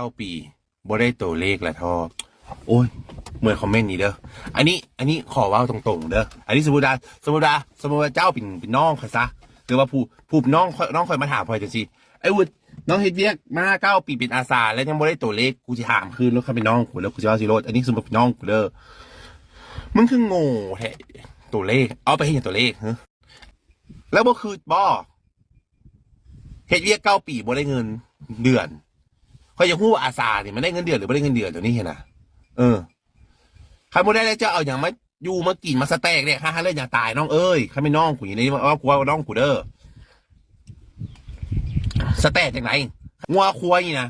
้าปีบ่ได้ตัวเลขละทอโอ้ยเหมือนคอมเมนต์นี้เด้อ อันนี้ อันนี้ขอว่าตรงๆเด้อ อันนี้สมมติว่าสมมติว่าสมมติว่าเจ้าเป็นเป็นน้องข่อซะหรือว่าผู้ผู้น้องข่อยน้องข่อยมาถามข่อยจังซี่ไอ้วุฒิน้องเฮ็ดเวียกมาเก้าปีเป็นอาสาแล้วยังบ่ได้ตัวเลขกูสิถามคืนแล้วเขาเป็นน้องกูแล้วกูสิว่าสิโลดอันนี้สมมติเป็นน้องกูเด้อ มึงคือโง่แท้ตัวเลข เอาไปเฮ็ดหยังตัวเลขเฮะแล้วบ่คือบ่เฮ็ดเวียกเก้าปีบ่ได้เงินเดือน เขาจะพูดว่าอาสาเนี่ยมันได้เงินเดือนหรือไม่ได้เงินเดือนเดี๋ยวนี้เห็นนะเออใครบ่ได้แล้วจะเอาอย่างมาอยู่มากินมาสแต็กเนี่ยฮ่าเล่นอย่างตายน้องเอ้ยใครไม่น้องกูอย่างนี้ว่ากูว่าน้องกูเด้อสแต็กจากไหนงัวควายนะ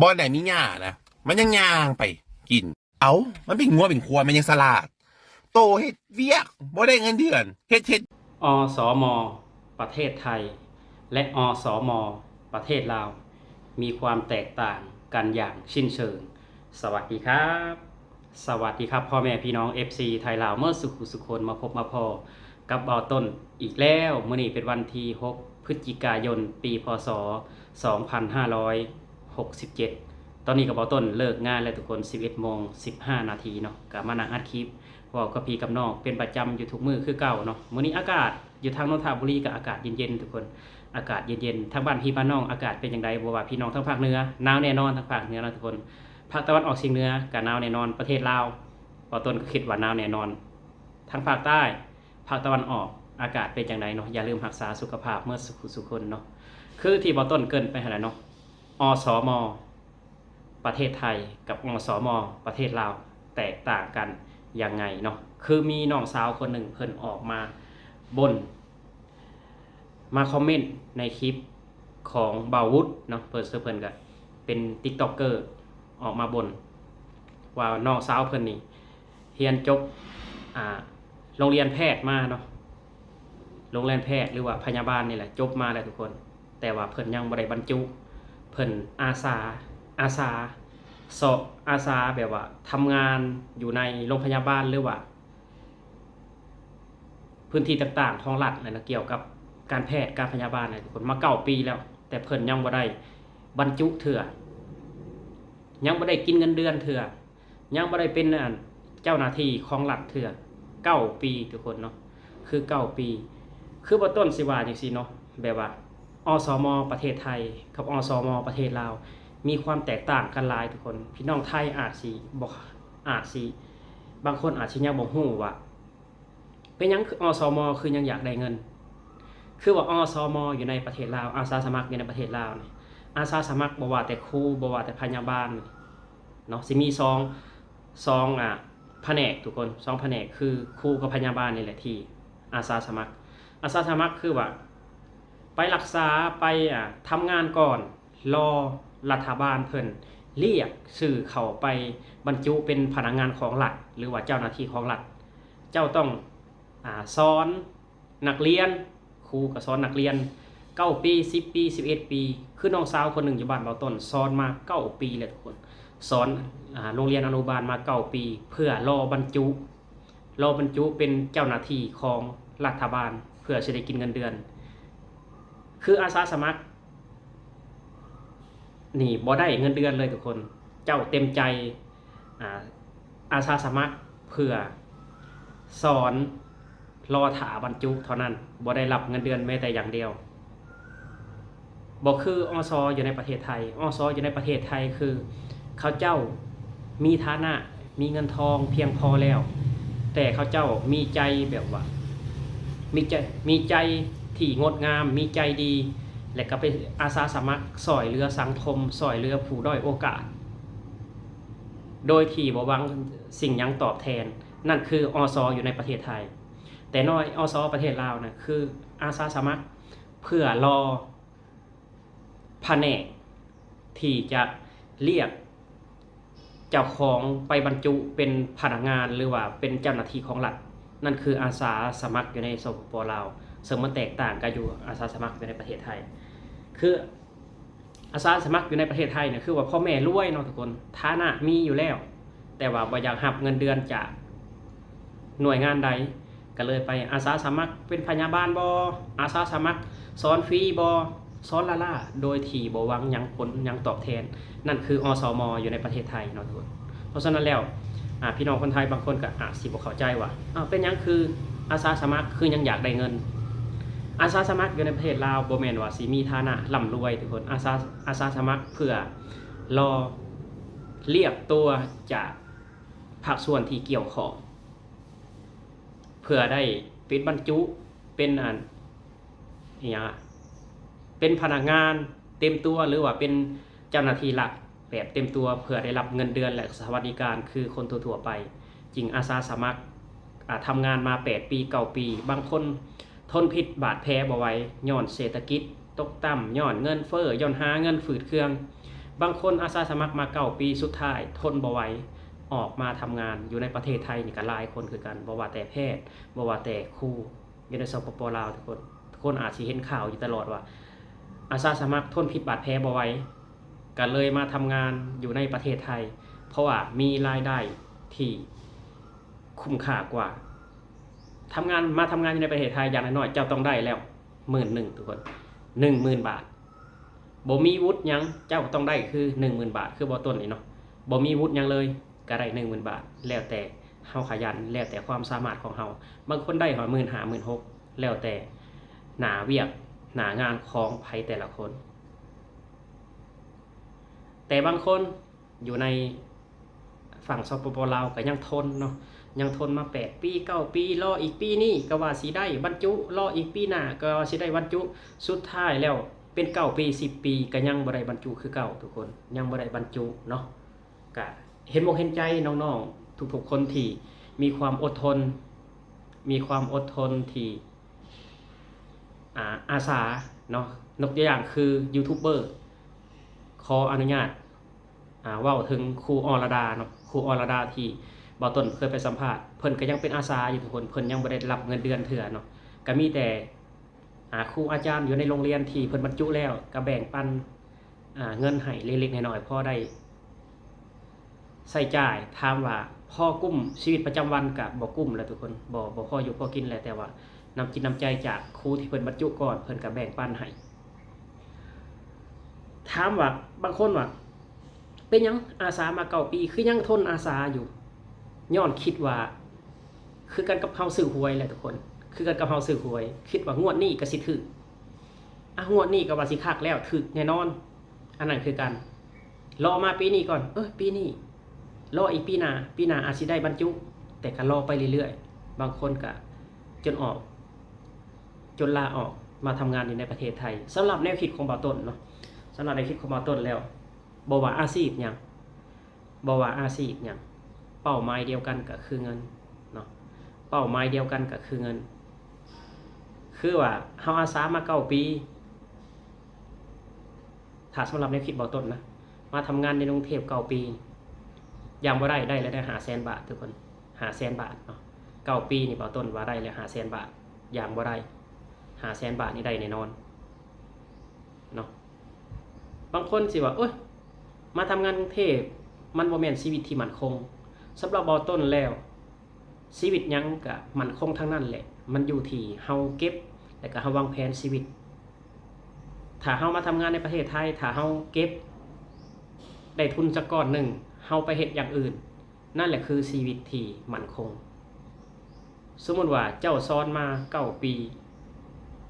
บอลไหนมีหญ้านะมันยังย่างไปกิน เอามันเป็นงัวเป็นควายมันยังสลาด โตเฮ็ดเวียกบ่ได้เงินเดือนเฮ็ดเฮ็ดอสม ประเทศไทย และอสม ประเทศลาว มีความแตกต่างกันอย่างสิ้นเชิง สวัสดีครับ สวัสดีครับพ่อแม่พี่น้อง FC ไทยลาวเมื่อสุขุสุคนมาพบมาพอกับเบาต้นอีกแล้วมื่อนี้เป็นวันที่ 6 พฤศจิกายน ปีพศ 2567 ตอนนี้กับเบาต้นเลิกงานแล้วทุกคน 11โมง15 นาทีเนาะกับมานังอัดคลิปว่ากับพี่กับน้องเป็นประจำอยู่ทุกมือคือเก่าเนาะมื้อนี้อากาศอยู่ทางนนทบุรีก็อากาศเย็นๆทุกคน อากาศเย็นๆทางบ้านพี่บ้านน้องอากาศเป็นอย่างไรบ่ว่าพี่น้องทางภาคเหนือหนาวแน่นอนทางภาคเหนือนะทุกคนภาคตะวันออกเฉียงเหนือก็หนาวแน่นอนประเทศลาวปอต้นก็คิดว่าหนาวแน่นอนทางภาคใต้ภาคตะวันออกอากาศเป็นอย่างไรเนาะอย่าลืมรักษาสุขภาพเมื่อสุขสุขคนเนาะคือที่บอต้นเกินไปหาเนาะอสมประเทศไทยกับอสมประเทศลาวแตกต่างกันยังไงเนาะคือมีน้องสาวคนหนึ่งเพิ่นออกมาบน มาคอมเมนต์ในคลิปของบาวุฒเนาะเพิ่นเสื้อเพิ่นก็เป็นติ๊กต็อกเกอร์ออกมาบน ว่าน้องสาวเพิ่นนี่เรียนจบอ่าโรงเรียนแพทย์มาเนาะโรงเรียนแพทย์หรือว่าพยาบาลนี่แหละจบมาแล้วทุกคน แต่ว่าเพิ่นยังบ่ได้บรรจุ เพิ่นอาสาอาสาสอบอาสาแบบว่าทำงานอยู่ในโรงพยาบาลหรือว่า พื้นที่ต่างๆท้องรัฐนะเกี่ยวกับ การแพทย์การพยาบาลเนะทุกคนมาเก้าปีแล้ว แต่เพิ่นยังบ่ได้บรรจุเถื่อ ยังบ่ได้กินเงินเดือนเถื่อ ยังบ่ได้เป็นเจ้าหน้าที่ของรัฐเถื่อเก้าปีทุกคนเนาะคือเก้าปี คือบ่ต้นสิว่าจังซี่เนาะแบบว่าอสม ประเทศไทย กับอสม ประเทศลาวมีความแตกต่างกันหลายทุกคน พี่น้องไทยอาจสิบอกอาจสิบางคนอาจสิยังบ่ฮู้ว่าเป็นยังคืออสม คือยังอยากได้เงิน คือว่าอสมอยู่ในประเทศลาวอาสาสมัครอยู่ในประเทศลาวนี่อาสาสมัครบ่ว่าแต่ครูบ่ว่าแต่พยาบาลเนาะสิมีซองซองอะแผนกทุกคนซองแผนกคือครูกับพยาบาลนี่แหละที่อาสาสมัคร อาสาสมัครคือว่า ไปรักษาไปอะทำงานก่อนรอรัฐบาลเพิ่นเรียกสื่อเขาไปบรรจุเป็นพนักงานของรัฐหรือว่าเจ้าหน้าที่ของรัฐเจ้าต้องอาสอนนักเรียน รูก็สอนนักเรียนเก้าปีสิบปีสิบเอ็ดปี คือน้องสาวคนหนึ่งอยู่บ้านเบาต้นสอนมาเก้าปีเลยทุกคนสอนโรงเรียนอนุบาลมาเก้าปี เพื่อรอบรรจุรอบรรจุเป็นเจ้าหน้าที่ของรัฐบาล เพื่อจะได้กินเงินเดือน คืออาสาสมัครนี่บ่ได้เงินเดือนเลยทุกคน เจ้าเต็มใจอาอาสาสมัครเพื่อสอน รอถาบรรจุเท่านั้นบ่ได้รับเงินเดือนแม้แต่อย่างเดียวบ่คืออสออยู่ในประเทศไทยอสออยู่ในประเทศไทยคือเขาเจ้ามีฐานะมีเงินทองเพียงพอแล้ว แต่เขาเจ้ามีใจแบบว่า มีใจมีใจที่งดงาม มีใจดี และก็เป็นอาสาสมัครสอยเรือสังคมสอยเรือผู้ด้อยโอกาส โดยที่บวังสิ่งยังตอบแทน นั่นคืออสอยู่ในประเทศไทย แต่น้อยอสอประเทศลาวนะคืออาสาสมัครเพื่อรอแผนกที่จะเรียกเจ้าของไปบรรจุเป็นพนักงานหรือว่าเป็นเจ้าหน้าที่ของรัฐนั่นคืออาสาสมัครอยู่ในสปปลาวซึ่งมันแตกต่างกันอยู่อาสาสมัครอยู่ในประเทศไทย คืออาสาสมัครอยู่ในประเทศไทยเนี่ยคือว่าพ่อแม่รวยเนาะทุกคนฐานะมีอยู่แล้ว แต่ว่าบ่อยากหับเงินเดือนจากหน่วยงานใด ก็เลยไปอาสาสมัครเป็นพยาบาลบออาสาสมัครสอนฟรีบอซ้อนละล่าโดยที่บวังยังผลยังตอบแทน นั่นคืออสมอยู่ในประเทศไทยเนาะทุกคนเพราะฉะนั้นแล้วพี่น้องคนไทยบางคนก็อาจสิบเข้าใจว่าอ้าเป็นยังคืออาสาสมัครคือยังอยากได้เงิน อาสาสมัครอยู่ในประเทศลาวบ่แมนว่าสิมีฐานะร่ำรวยทุกคนอาสาอาสาสมัครเพื่อรอเรียกตัวจากภาคส่วนที่เกี่ยวข้อง เพื่อได้เป็นบรรจุเป็นอันอย่างอะเป็นพนักงานเต็มตัวหรือว่าเป็นเจ้าหน้าที่หลักแบบเต็มตัวเพื่อได้รับเงินเดือนและสวัสดิการคือคนทั่วๆไปจริงอาสาสมัครทำงานมา 8 ปีเก่าปี บางคนทนพิษบาดแผลบ่ไว้ย้อนเศรษฐกิจ ตกต่ำย้อนเงินเฟ้อย้อนหาเงินฝืดเครื่อง บางคนอาสาสมัครมาเก่าปีสุดท้าย ทนบ่ไหว ออกมาทำงานอยู่ในประเทศไทยนี่ก็หลายคนคือกันบ่ว่าแต่แพทย์บ่ว่าแต่ครูอยู่ในสปปลาวทุกคนทุกคนอาจสิเห็นข่าวอยู่ตลอดว่า อาสาสมัครทนพิษบาดแผลบ่ไหวก็เลยมาทำงานอยู่ในประเทศไทย เพราะว่ามีรายได้ที่คุ้มค่ากว่าทำงานมาทำงานอยู่ในประเทศไทยอย่างน้อยๆเจ้าต้องได้แล้วหมื่นหนึ่งทุกคนหนึ่งหมื่นบาทบ่มีวุฒิยังเจ้าก็ต้องได้คือ10,000บาท คือบ่ต้นนี่เนาะบ่มีวุฒิยังเลย ก็ได้10,000บาท แล้วแต่เฮาขยันแล้วแต่ความสามารถของเฮาบางคนได้หอหมื่นหาหมื่นหกแล้วแต่หนาเวียกหนางานของไผแต่ละคน แต่บางคนอยู่ในฝั่งสปปลาวก็ยังทนเนาะยังทนมา 8 ปี 9 ปีรออีกปีนี้ก็ว่าสิได้บรรจุรออีกปีหน้าก็ว่าสิได้บรรจุสุดท้ายแล้วเป็นเก้าปี 10 ปีก็ยังบ่ได้บรรจุคือเก่าทุกคนยังบ่ได้บรรจุเนาะก็ เห็นอกเห็นใจน้องๆทุกๆคนที่มีความอดทน มีความอดทนที่อ่าสาเนาะนกตัวอย่างคือยูทูบเบอร์ขออนุญาตอ่าว่าถึงครูอรดาเนาะครูอรดาที่บอต้นเคยไปสัมภาษณ์เพิ่นก็ยังเป็นอาสาอยู่ทุกคนเพิ่นยังบ่ได้รับเงินเดือนเถื่อเนาะก็มีแต่อ่าครูอาจารย์อยู่ในโรงเรียนที่เพิ่นบรรจุแล้วก็แบ่งปันอ่าเงินให้เล็กๆน้อยๆพอได้ ใส่จ่ายถามว่าพ่อกุ้มชีวิตประจำวันกับบ่กุ้มแหล้วทุกคนบ่บ่พ่ออยู่พ่อกินแหละแต่ว่านำจิตนำใจจากครูที่เพิ่นบรรจุก่อนเพิ่นก็แบ่งปันให้ถามว่าบางคนว่าเป็นยังอาสามาเก่าปี คือยังทนอาสาอยู่ย้อนคิดว่า คือกันกับเฮาซื้อหวยแหละทุกคน คือกันกับเฮาซื้อหวย คิดว่างวดนี้ก็สิถึกอะงวดนี้ก็ว่าสิคักแล้วถึกแน่นอน อันนั้นคือกันรอมาปีนี้ก่อน เออปีนี้ รออีกปีหน้าปีหน้าอาจสิได้บรรจุ แต่ก็รอไปเรื่อยๆ บางคนก็จนออก จนลาออกมาทำงานอยู่ในประเทศไทยสำหรับแนวคิดของบ่าวต้นเนาะสำหรับแนวคิดของบ่าวต้นแล้วบว่าอาชีพหยังบว่าอาชีพหยังเป้าหมายเดียวกันก็คือเงินเนาะเป้าหมายเดียวกันก็คือเงิน คือว่าเฮาอาสามาเก้าปีถ้าสำหรับในวคิดเบาต้นนะมาทำงานในกรุงเทพเก้าปี ยังบ่ได้ได้แล้วได้หาแสนบาททุกคนหาแสนบาทเนาะเก้าปีนี่เบาต้นว่าได้แล้วหาแสนบาทยังบ่ได้หาแสนบาทนี่ได้แน่นอนเนาะบางคนสิว่าเอ้ยมาทำงานกรุงเทพมันบ่แม่นชีวิตที่มั่นคงสำหรับบอต้นแล้ว ชีวิตยังก็มั่นคงทั้งนั้นแหละ มันอยู่ที่เฮาเก็บและก็เฮาวางแผนชีวิตถ้าเฮามาทำงานในประเทศไทยถ้าเฮาเก็บได้ทุนสักก้อนหนึ่ง เฮาไปเฮ็ดอย่างอื่น นั่นแหละคือชีวิตที่มั่นคง สมมติว่าเจ้าซ้อนมาเก้าปี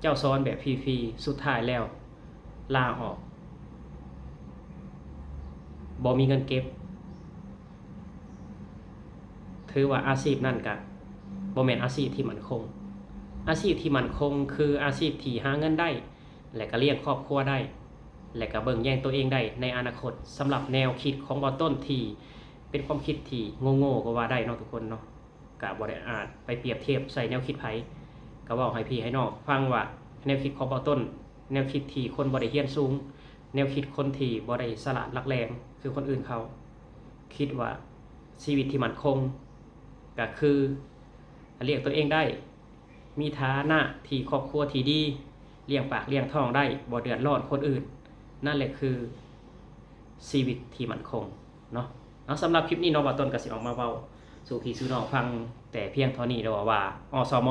เจ้าซ้อนแบบฟรีๆสุดท้ายแล้ว ลาออกบ่มีเงินเก็บ ถือว่าอาชีพนั่นกะบ่แม่นอาชีพที่มั่นคง อาชีพที่มั่นคง คืออาชีพที่หาเงินได้ และก็เลี้ยงครอบครัวได้ และก็เบิ่งแย่งตัวเองได้ในอนาคตสำหรับแนวคิดของบอต้นที่เป็นความคิดที่โง่ๆก็ว่าได้เนาะทุกคนเนาะกะบ่ได้อาจไปเปรียบเทียบใส่แนวคิดไผก็เว้าให้พี่ให้น้องฟังว่าแนวคิดของบอต้น แนวคิดที่คนบ่ได้เรียนสูง แนวคิดคนที่บ่ได้สละรักแรงคือคนอื่นเขา คิดว่าชีวิตที่มั่นคงก็คือเลี้ยงตัวเองได้ มีฐานะที่ครอบครัวที่ดีเลี้ยงปากเลี้ยงท้องได้บ่เดือดร้อนคนอื่น นั่นแหละคือชีวิตที่มั่นคงเนาะเอาสำหรับคลิปนี้นาะว่าต้นก็สิออกมาเว้าสู่พี่สู่น้องฟังแต่เพียงเท่านี้เด้อว่าอสม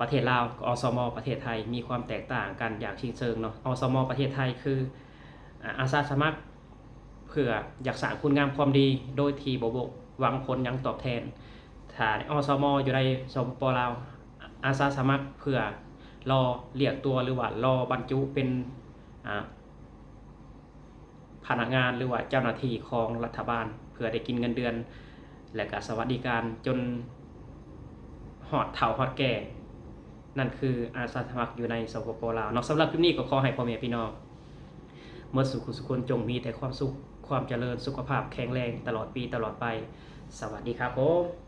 ประเทศลาวอสม ประเทศไทยมีความแตกต่างกันอย่างชิงเชิงเนาะอสม ประเทศไทยคืออาสาสมัครเพื่ออยากสร้างคุณงามความดีโดยทีบบหวังผลยังตอบแทนถ้าอสม อยู่ในสปปลาวอาสาสมัครเพื่อรอเรียกตัวหรือว่ารอบรรจุเป็นอ่า พนักงานหรือว่าเจ้าหน้าที่ของรัฐบาล เพื่อได้กินเงินเดือน และก็สวัสดิการจนหอดเฒ่าหอดแก่ นั่นคืออาสาสมัครอยู่ในสปปลาวนาะสำหรับคลิปนี้ก็ขอให้พ่อแม่พี่น้องเมื่อสุขสุขคนจงมีแต่ความสุขความเจริญสุขภาพแข็งแรงตลอดปีตลอดไป สวัสดีครับผม